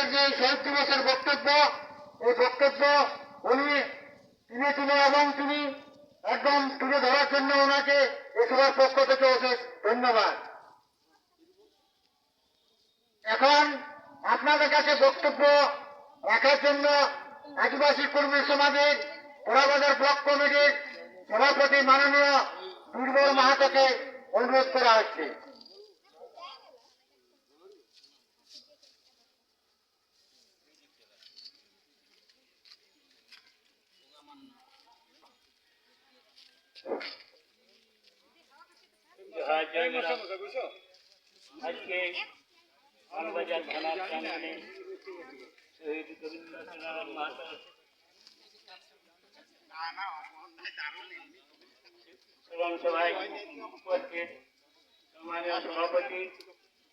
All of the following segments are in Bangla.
আজকের যে শহীদ দিবসের বক্তব্য, এই বক্তব্য উনি তিনি এবং তিনি একদম তুলে ধরার জন্য ওনাকে এই সবার পক্ষ থেকে অশেষ ধন্যবাদ। এখন আপনাদের কাছে বক্তব্য রাখার জন্য আদিবাসী কর্মী সমাজের পোড়াবাজার ব্লক কমিটির সভাপতি মাননীয় দুর্বল মাহাতোকে অনুরোধ করা হচ্ছে। আজকে মানবাজার থানার প্রাঙ্গণে শহীদ রবীন্দ্রনাথ মাহাতো এবং সভায় উপস্থিত সম্মানীয় সভাপতি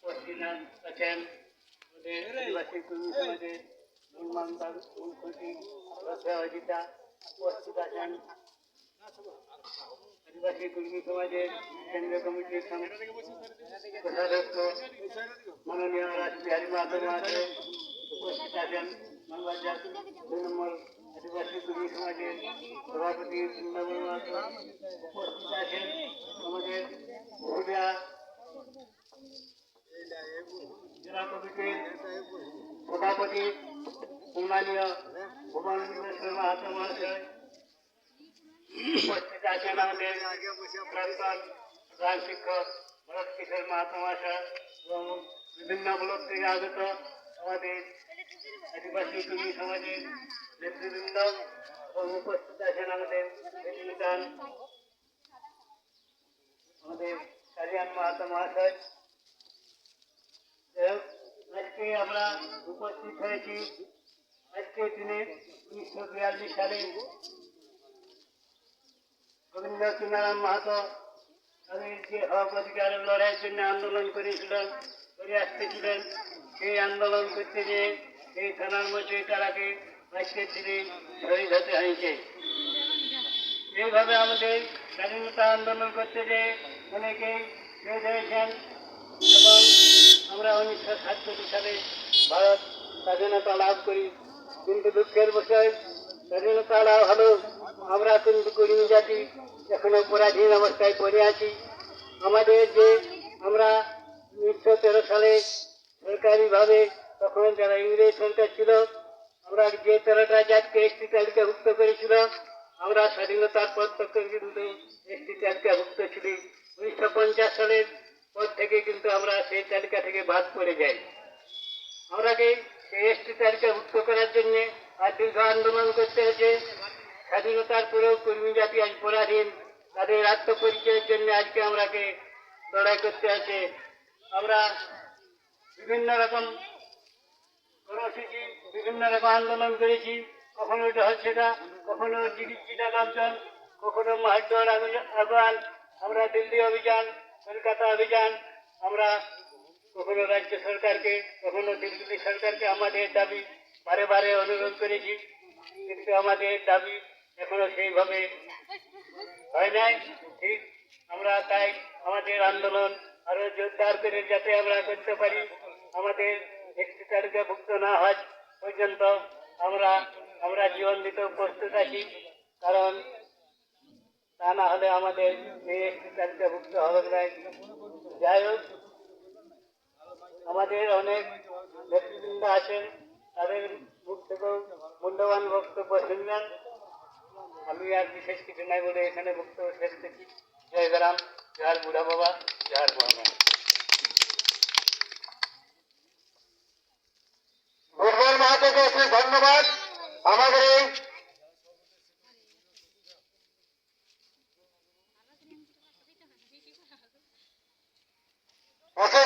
উপস্থিত আছেন আদিবাসী কর্মী সমাজের সচিব অজিতা উপস্থিত আছেন আদিবাসী কর্মী সমাজের কেন্দ্রীয় কমিটির কোষাধ্যক্ষ মাননীয় রাজবিহারী মাধব মাহাতো উপস্থিত আছেন মানবাজার দুই নম্বর আদিবাসী কর্মী সমাজের সভাপতি বৃন্দাবন মাহাতো। উপস্থিত আছেন আমাদের পুরুলিয়া জেলা কমিটির সভাপতি সম্মানীয় ভুবন শর্মা মহাশয়। উপস্থিত আছেন আমাদের প্রাক্তন প্রধান শিক্ষক ভরত কিশোর এবং বিভিন্ন ব্লক থেকে আগত আমাদের আদিবাসী কর্মী সমাজের নেতৃবৃন্দ এবং উপস্থিত আছেন আমাদের আমাদের কালিয়ান মাহাতো মহাশয় আজকে আমরা উপস্থিত হয়েছি আজকের দিনে উনিশশো বিয়াল্লিশ সালে রবীন্দ্র চুনারাম মাহাতো যে হক লড়াইয়ের জন্য আন্দোলন করেছিলেন করে আসতেছিলেন। সেই আন্দোলন করতে গিয়ে এই থানার মধ্যে তারাকে হতে হয়েছে। এইভাবে আমাদের স্বাধীনতা আন্দোলন করতে যেয়ে অনেকেই শহীদ হয়েছেন এবং আমরা উনিশশো সাতচল্লিশ সালে ভারত স্বাধীনতা লাভ করি। কিন্তু দুঃখের বিষয়, স্বাধীনতা লাভ হলেও আমরা কিন্তু কর্মী জাতি এখনও পরাধীন অবস্থায় পড়ে আছি। আমাদের যে আমরা উনিশশো তেরো সালে সরকারিভাবে তখন যারা ইংরেজ সরকার ছিল, আমরা যে তেরোটা জাতকে এসটি তালিকাভুক্ত করেছিল আমরা স্বাধীনতার পর থেকে কিন্তু এসটি তালিকাভুক্ত ছিলি। উনিশশো পঞ্চাশ সালের পর থেকে কিন্তু আমরা সেই তালিকা থেকে বাদ পড়ে যাই। আমরাকে সেই এসটি তালিকাভুক্ত করার জন্যে আর দীর্ঘ আন্দোলন করতে হয়েছে। স্বাধীনতার পরেও কর্মী জাতি আজ পরাধীন। তাদের আত্মপরিচয়ের জন্য আজকে আমরাকে লড়াই করতে আছে। আমরা বিভিন্ন রকম কর্মসূচি, বিভিন্ন রকম আন্দোলন করেছি। কখনো না, কখনো চিকিৎসা অঞ্চল, কখনো মাহাজর আহ্বান আমরা দিল্লি অভিযান, কলকাতা অভিযান, আমরা কখনো রাজ্য সরকারকে, কখনো দিল্লি সরকারকে আমাদের দাবি বারে বারে অনুরোধ করেছি। কিন্তু আমাদের দাবি এখনও সেইভাবে হয় নাই। ঠিক, আমরা তাই আমাদের আন্দোলন আরও জোরদার করে যাতে আমরা করতে পারি, আমাদের একটি তালিকাভুক্ত না হয় পর্যন্ত আমরা আমরা জীবন দিতেও প্রস্তুত আছি। কারণ তা না হলে আমাদের এই একটি তালিকাভুক্ত হবে না। যাই হোক, আমাদের অনেক নেতৃবৃন্দ আছেন, তাদের মুখ থেকেও মূল্যবান বক্তব্য শুনবেন। আমি আর বিশেষ কিছু নাই বলে এখানে বক্তব্য শেষ করছি জয় গ্রাম জয় বুড়া বাবা, জয় বুড়া ধন্যবাদ। আমাদের এই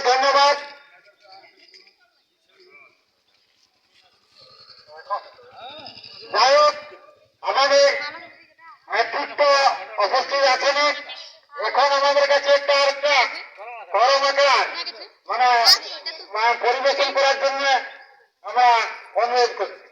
ধন্যবাদ। যাই মানে, মানে পরিবেশন করার জন্য আমরা অনুরোধ করছি।